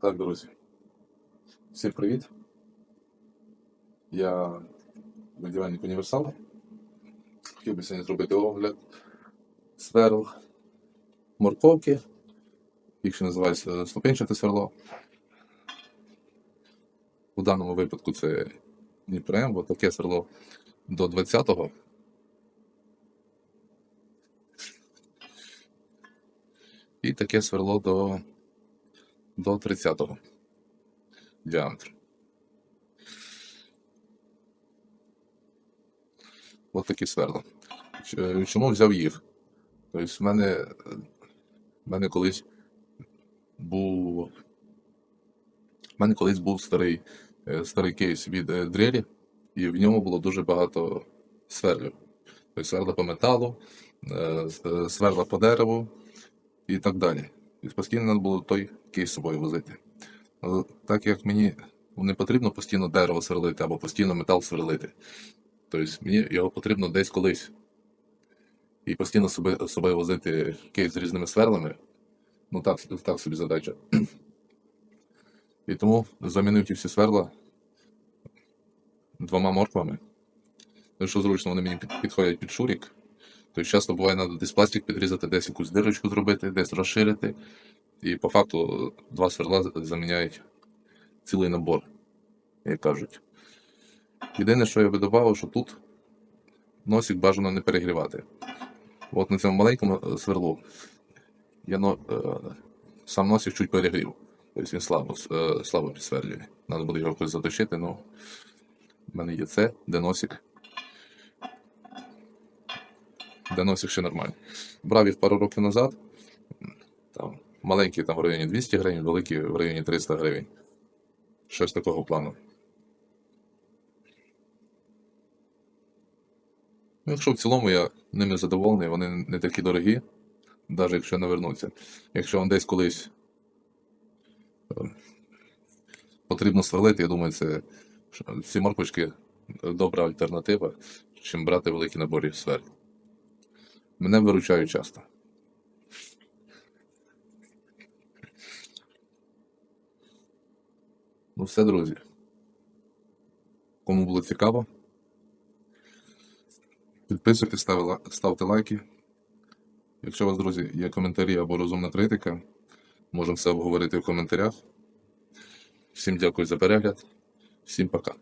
Так, друзі. Всім привіт. Я будівельник універсал. Хотів би сьогодні зробити огляд сверл морковки. Ще називається ступенчате сверло. У даному випадку це Дніпрем, бо таке сверло до 20-го. І таке сверло до, до 30-го діаметру. От такі сверла. Чому взяв їх? Тобто, в мене, в мене колись був. В мене колись був старий, е, старий кейс від е, дрелі, і в ньому було дуже багато сверлів. Тобто сверла по металу, е, е, сверла по дереву і так далі. І постійно треба було той кейс з собою возити. Так як мені не потрібно постійно дерево сверлити або постійно метал сверлити. Тобто мені його потрібно десь колись. І постійно з собою возити кейс з різними сверлами. Ну так, так собі задача. І тому замінив ті всі сверла двома морквами. Що зручно, вони мені підходять під шурік. Тобто часто буває, треба десь пластик підрізати, десь якусь дирочку зробити, десь розширити. І по факту два сверла заміняють цілий набор, як кажуть. Єдине, що я би додав, що тут носик бажано не перегрівати. От на цьому маленькому е, сверлу я но, е, сам носик чуть перегрів. Тобто він слабо, е, слабо підсверлює. Треба буде його якось заточити, але в мене є це, де носик. Де носик ще нормальний. Брав їх пару років назад. Там, маленькі там в районі 200 гривень, великі в районі 300 гривень. Щось такого плану. Ну, якщо в цілому я ними задоволений, вони не такі дорогі, навіть якщо не вернуться. Якщо вам десь колись е, потрібно сверлити, я думаю, це ці морквочки добра альтернатива, чим брати великі набори сверл. Мене виручають часто. Ну все, друзі. Кому було цікаво, підписуйтесь, ставте лайки. Якщо у вас, друзі, є коментарі або розумна критика, можемо все обговорити в коментарях. Всім дякую за перегляд. Всім пока.